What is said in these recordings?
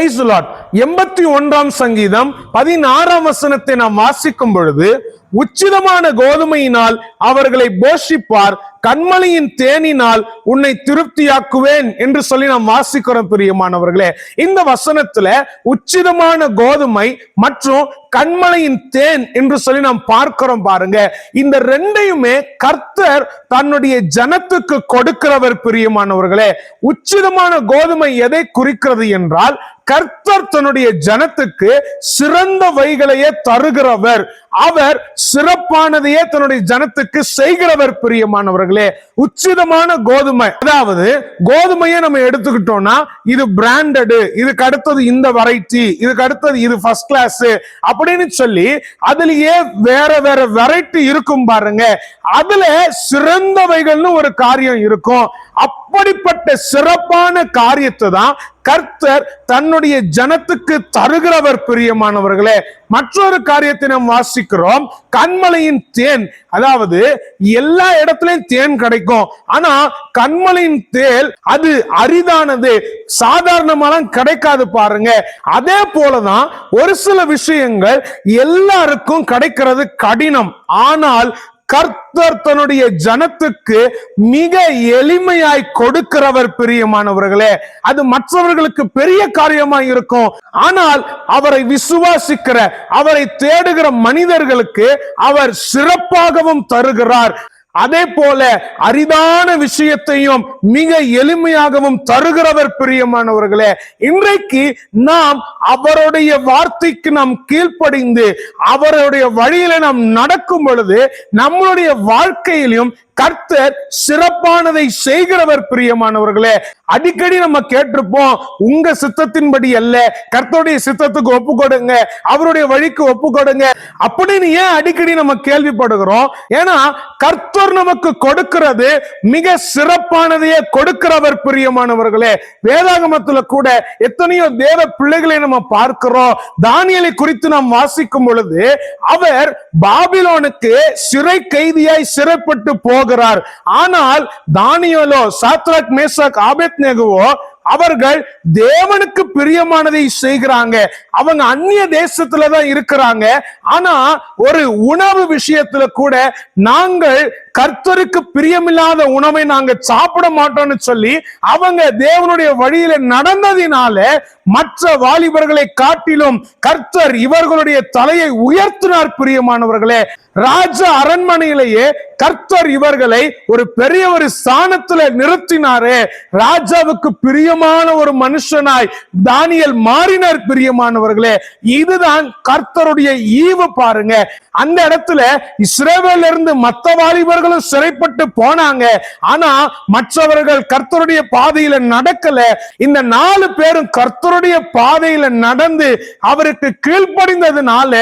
Price lot எண்பத்தி ஒன்றாம் சங்கீதம் பதினாறாம் வசனத்தை நாம் வாசிக்கும் பொழுது உச்சிதமான கோதுமையினால் அவர்களை போஷிப்பார் கண்மலையின் தேனினால் உன்னை திருப்தியாக்குவேன் என்று சொல்லி நாம் வாசிக்கிறோம் பிரியமானவர்களே. இந்த வசனத்துல உச்சிதமான கோதுமை மற்றும் கண்மலையின் தேன் என்று சொல்லி நாம் பார்க்கிறோம் பாருங்க. இந்த ரெண்டையுமே கர்த்தர் தன்னுடைய ஜனத்துக்கு கொடுக்கிறவர் பிரியமானவர்களே. உச்சிதமான கோதுமை எதை குறிக்கிறது என்றால் கர்த்தர் தன்னுடைய ஜனத்துக்கு சிறந்த வைகளையே தருகிறவர். அவர் சிறப்பானதையே தன்னுடைய ஜனத்துக்கு செய்கிறவர் பிரியமானவர்களே. உச்சிதமான கோதுமை. அதாவது கோதுமையை நம்ம எடுத்துக்கிட்டோம்னா இது பிராண்டடு இதுக்கு அடுத்தது இந்த வெரைட்டி இதுக்கு அடுத்தது இது ஃபர்ஸ்ட் கிளாஸ் அப்படின்னு சொல்லி அதுலயே வேற வேற வெரைட்டி இருக்கும் பாருங்க. அதுல சிறந்தவைகள்னு ஒரு காரியம் இருக்கும். அப்படிப்பட்ட சிறப்பான காரியத்தை தான் கர்த்தர் தன்னுடைய ஜனத்துக்கு தருகிறவர் பிரியமானவர்களே. மற்றொரு காரியத்தை நாம் வாசிக்கிறோம். கண்மலையின் தேன். அதாவது எல்லா இடத்துலயும் தேன் கிடைக்கும். ஆனா கண்மலையின் தேல் அது அரிதானது. சாதாரணமாலாம் கிடைக்காது பாருங்க. அதே போலதான் ஒரு சில விஷயங்கள் எல்லாருக்கும் கிடைக்கிறது கடினம். ஆனால் கர்த்தர் தன்னுடைய ஜனத்துக்கு மிக எளிமையாய் கொடுக்கிறவர் பிரியமானவர்களே. அது மற்றவர்களுக்கு பெரிய காரியமாய் இருக்கும். ஆனால் அவரை விசுவாசிக்கிற அவரை தேடுகிற மனிதர்களுக்கு அவர் சிறப்பாகவும் தருகிறார். அதே போல அரிதான விஷயத்தையும் மிக எளிமையாகவும் தருகிறவர் பிரியமானவர்களே இன்றைக்கு நாம் அவருடைய வார்த்தைக்கு நாம் கீழ்ப்படிந்து அவருடைய வழியில நாம் நடக்கும் பொழுது நம்மளுடைய வாழ்க்கையிலும் கர்த்தர் சிறப்பானதை செய்கிறவர் பிரியமானவர்களே அடிக்கடி நம்ம கேட்டிருப்போம் உங்க சித்தத்தின்படி அல்ல கர்த்தருடைய சித்தத்துக்கு ஒப்பு கொடுங்க அவருடைய வழிக்கு ஒப்பு கொடுங்க அப்படின்னு ஏன் அடிக்கடி நம்ம கேள்விப்படுகிறோம்? ஏன்னா கர்த்தர் நமக்கு கொடுக்கிறது மிக சிறப்பானதையே கொடுக்கிறவர் பிரியமானவர்களே. வேதாகமத்துல கூட எத்தனையோ தேவ பிள்ளைகளை நம்ம பார்க்கிறோம். தானியலை குறித்து நாம் வாசிக்கும் பொழுது அவர் பாபிலோனுக்கு சிறை கைதியாய் சிறைப்பட்டு போகிறார். ஆனால் தானியலோ சாத்ராக் மேசாக் ஆபேத் நேகுவோ அவர்கள் தேவனுக்கு பிரியமானதை செய்கிறாங்க. அவங்க அந்நிய தேசத்துல தான் இருக்கிறாங்க. ஆனா ஒரு உணவு விஷயத்துல கூட நாங்கள் கர்த்தருக்கு பிரியமில்லாத உணவை நாங்க சாப்பிட மாட்டோம்னு சொல்லி அவங்க தேவனுடைய வழியில நடந்ததினால மற்ற வாலிபர்களை காட்டிலும் கர்த்தர் இவர்களுடைய தலையை உயர்த்தினார் பிரியமானவர்களே. ராஜ அரண்மனையிலேயே கர்த்தர் இவர்களை ஒரு பெரிய ஒரு ஸ்தானத்துல நிறுத்தினாரு. ராஜாவுக்கு பிரியமான ஒரு மனுஷனாய் தானியல் மாறினார் பிரியமானவர்களே. இதுதான் கர்த்தருடைய ஈவு பாருங்க. அந்த இடத்துல இஸ்ரேவேல இருந்து மத்த வாலிபர் அவர்களும் சிறைப்பட்டு போனாங்க. ஆனா மற்றவர்கள் கர்த்தருடைய பாதையில நடக்கல. இந்த நாலு பேரும் கர்த்தருடைய பாதையில நடந்து அவருக்கு கீழ்ப்படிந்ததுனால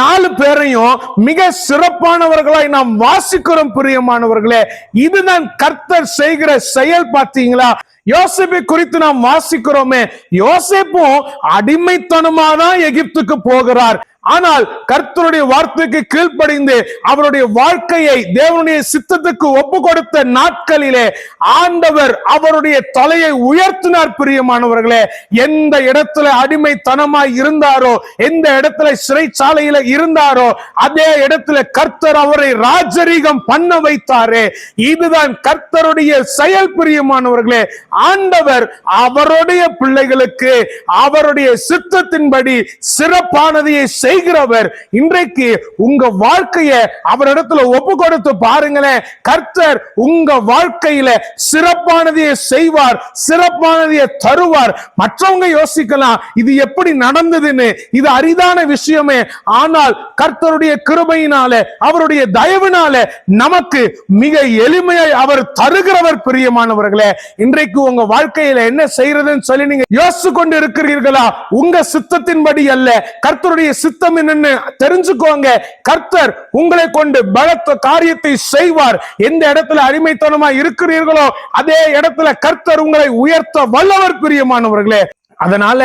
நாலு பேரையும் மிக சிறப்பானவர்களாய் நாம் வாசிக்கிறோம் பிரியமானவர்களே. இதுதான் கர்த்தர் செய்கிற செயல் பார்த்தீங்களா? யோசிப்பை குறித்து நாம் வாசிக்கிறோமே. யோசிப்பும் அடிமைத்தனமா தான் எகிப்துக்கு போகிறார். ஆனால் கர்த்தருடைய வார்த்தைக்கு கீழ்ப்படிந்து அவருடைய வாழ்க்கையை தேவனுடைய சித்தத்துக்கு ஒப்பு கொடுத்த நாட்களிலே ஆண்டவர் அவருடைய தலையை உயர்த்தினார் பிரியமானவர்களே. எந்த இடத்துல அடிமைத்தனமாய் இருந்தாரோ எந்த இடத்துல சிறைச்சாலையில இருந்தாரோ அதே இடத்துல கர்த்தர் அவரை ராஜரீகம் பண்ண வைத்தாரே. இதுதான் கர்த்தருடைய செயல் பிரியமானவர்களே. ஆண்டவர் அவருடைய பிள்ளைகளுக்கு அவருடைய சித்தத்தின்படி சிறப்பானதையை செய்கிறவர். இன்றைக்கு உங்க வாழ்க்கைய அவரிடத்துல ஒப்பு கொடுத்து பாருங்களேன். கர்த்தர் உங்க வாழ்க்கையில சிறப்பானதையே செய்வார் சிறப்பானதையே தருவார். மற்றவங்க யோசிக்கலாம் இது எப்படி நடந்ததுன்னு. இது அரிதான விஷயமே. ஆனால் கர்த்தருடைய கிருபையினால அவருடைய தயவினால நமக்கு மிக எளிமையாய் அவர் தருகிறவர் பிரியமானவர்களே. இன்றைக்கு உங்க வாழ்க்கையில என்ன செய்யறதுன்னு சொல்லி நீங்க யோசிச்சு கொண்டு இருக்கிறீர்களா? உங்க சித்தத்தின்படி அல்ல கர்த்தருடைய சித்தம் என்னன்னு தெரிஞ்சுக்கோங்க. கர்த்தர் உங்களை கொண்டு பலத்த காரியத்தை செய்வார். எந்த இடத்துல அடிமைத்தனமா இருக்கிறீர்களோ அதே இடத்துல கர்த்தர் உங்களை உயர்த்த வல்லவர் பிரியமானவர்களே. அதனால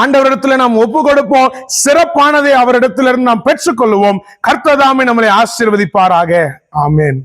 ஆண்டவரிடத்துல நாம் ஒப்பு கொடுப்போம் சிறப்பானதை அவரிடத்திலிருந்து நாம் பெற்றுக்கொள்வோம் கர்த்ததாமே நம்மளை ஆசீர்வதிப்பாராக. ஆமேன்.